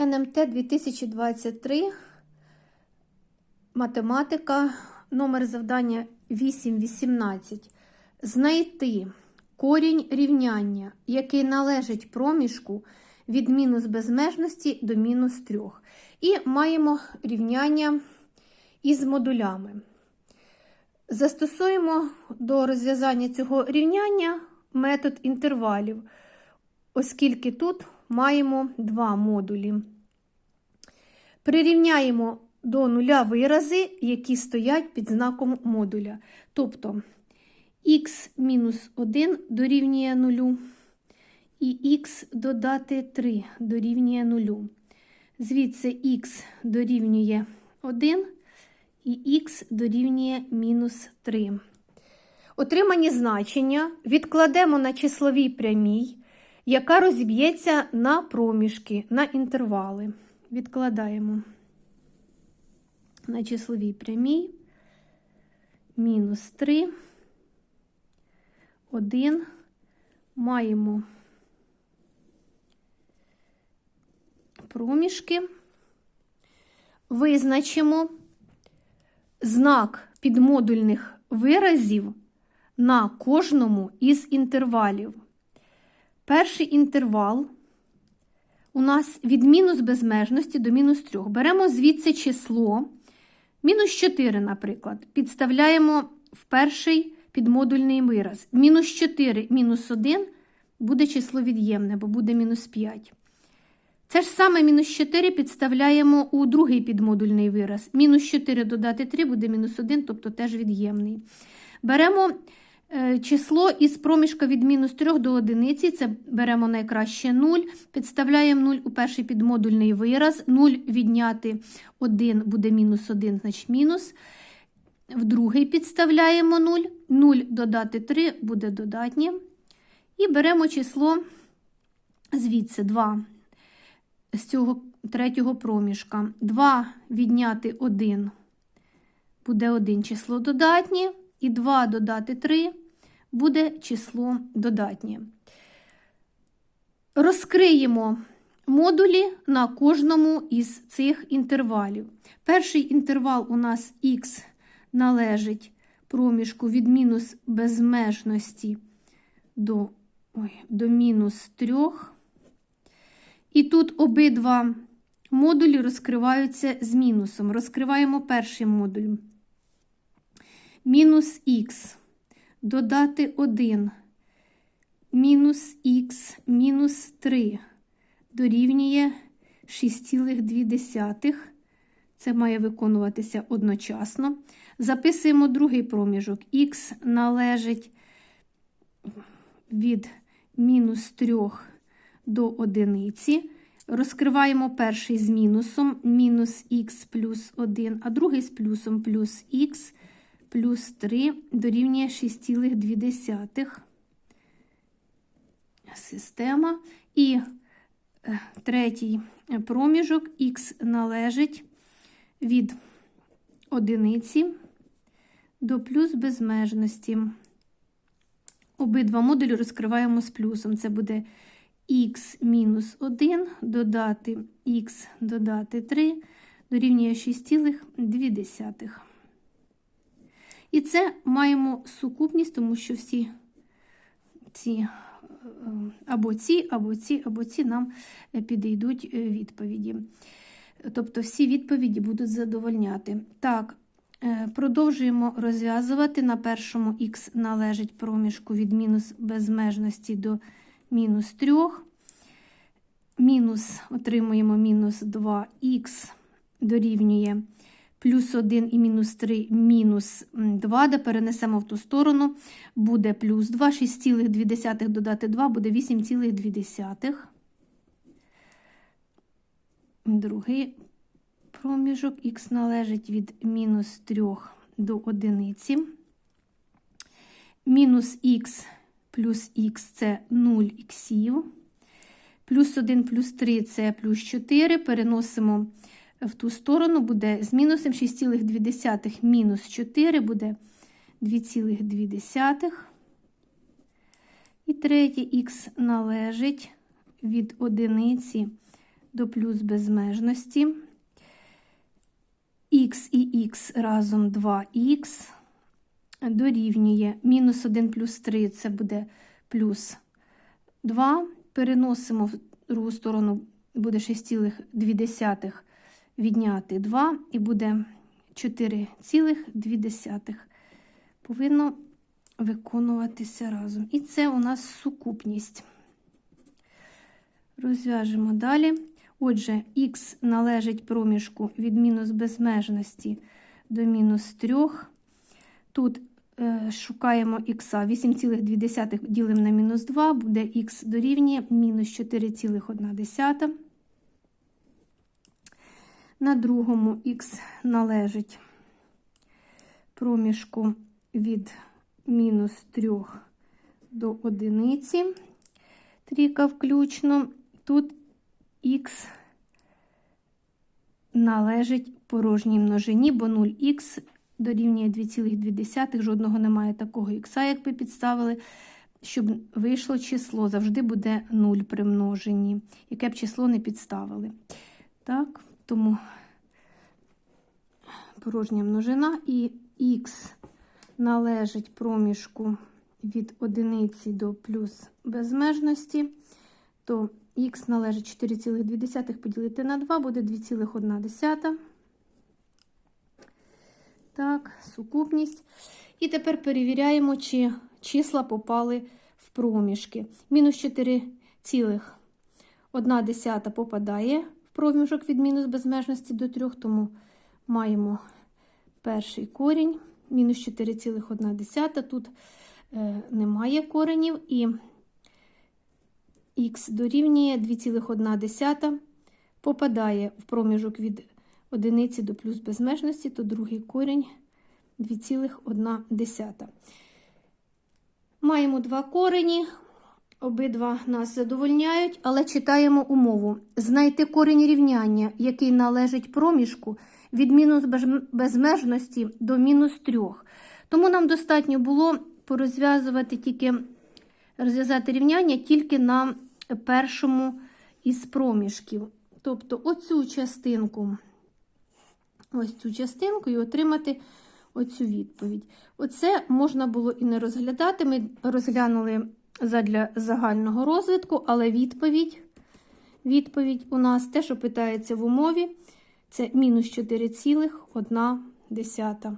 НМТ 2023, математика, номер завдання 8.18. Знайти корінь рівняння, який належить проміжку від мінус безмежності до мінус 3. І маємо рівняння із модулями. Застосуємо до розв'язання цього рівняння метод інтервалів, оскільки тут маємо два модулі. Прирівняємо до нуля вирази, які стоять під знаком модуля. Тобто х-1 дорівнює 0 і х додати 3 дорівнює 0. Звідси х дорівнює 1 і х дорівнює мінус 3. Отримані значення відкладемо на числовій прямій, яка розіб'ється на проміжки, на інтервали. Відкладаємо на числовій прямій. Мінус 3, 1, маємо проміжки, визначимо знак підмодульних виразів на кожному із інтервалів. Перший інтервал у нас від мінус безмежності до мінус 3. Беремо звідси число мінус 4, наприклад, підставляємо в перший підмодульний вираз. Мінус 4 мінус 1 буде число від'ємне, бо буде мінус 5. Це ж саме мінус 4 підставляємо у другий підмодульний вираз. Мінус 4 додати 3 буде мінус 1, тобто теж від'ємний. Беремо число із проміжка від мінус 3 до 1, це беремо найкраще 0, підставляємо 0 у перший підмодульний вираз, 0 відняти 1 буде мінус 1, значить мінус. В другий підставляємо 0, 0 додати 3 буде додатнє. І беремо число звідси 2 з цього третього проміжка. 2 відняти 1 буде 1 число додатнє, і 2 додати 3 буде число додатнє. Розкриємо модулі на кожному із цих інтервалів. Перший інтервал у нас х належить проміжку від мінус безмежності до, ой, до мінус 3. І тут обидва модулі розкриваються з мінусом. Розкриваємо перший модуль. Мінус х, додати 1, мінус х, мінус 3 дорівнює 6,2. Це має виконуватися одночасно. Записуємо другий проміжок. Х належить від мінус 3 до одиниці. Розкриваємо перший з мінусом, мінус х плюс 1, а другий з плюсом плюс х плюс 3 дорівнює 6,2 система. І е, третій проміжок х належить від одиниці до плюс безмежності. Обидва модулі розкриваємо з плюсом. Це буде х мінус 1 додати х додати 3 дорівнює 6,2. І це маємо сукупність, тому що всі ці або ці, або ці, або ці нам підійдуть відповіді. Тобто всі відповіді будуть задовольняти. Так, продовжуємо розв'язувати. На першому х належить проміжку від мінус безмежності до мінус 3. Мінус отримуємо мінус 2х дорівнює плюс 1 і мінус 3 мінус 2, де перенесемо в ту сторону, буде плюс 2, 6,2 додати 2 буде 8,2. Другий проміжок х належить від мінус 3 до 1. Мінус х плюс х це 0 іксів. Плюс 1 плюс 3 це плюс 4. Переносимо в ту сторону, буде з мінусом 6,2 мінус 4 буде 2,2. І третє х належить від одиниці до плюс безмежності. Х і х разом 2х дорівнює мінус 1 плюс 3 це буде плюс 2. Переносимо в другу сторону, буде 6,2 відняти 2 і буде 4,2. Повинно виконуватися разом. І це у нас сукупність. Розв'яжемо далі. Отже, х належить проміжку від мінус безмежності до мінус 3. Тут е, шукаємо х 8,2 ділимо на мінус 2, буде х дорівнює мінус 4,1. На другому х належить проміжку від мінус 3 до 1, трійка включно. Тут х належить порожній множині, бо 0х дорівнює 2,2, жодного немає такого х, як ви підставили, щоб вийшло число, завжди буде 0 при множенні, яке б число не підставили. Так, тому порожня множина і х належить проміжку від одиниці до плюс безмежності, то х належить 4,2 поділити на 2, буде 2,1. Так, сукупність. І тепер перевіряємо, чи числа попали в проміжки. Мінус 4,1 попадає проміжок від мінус безмежності до 3, тому маємо перший корінь. Мінус 4,1. Тут е, немає коренів, і х дорівнює 2,1 попадає в проміжок від одиниці до плюс безмежності, то другий корінь 2,1. Маємо два корені, обидва нас задовольняють, але читаємо умову. Знайти корінь рівняння, який належить проміжку від мінус безмежності до мінус 3. Тому нам достатньо було порозв'язувати тільки розв'язати рівняння тільки на першому із проміжків. Тобто оцю частинку, ось цю частинку і отримати оцю відповідь. Оце можна було і не розглядати. Ми розглянули задля загального розвитку, але відповідь, відповідь у нас те, що питається в умові, це мінус 4,1.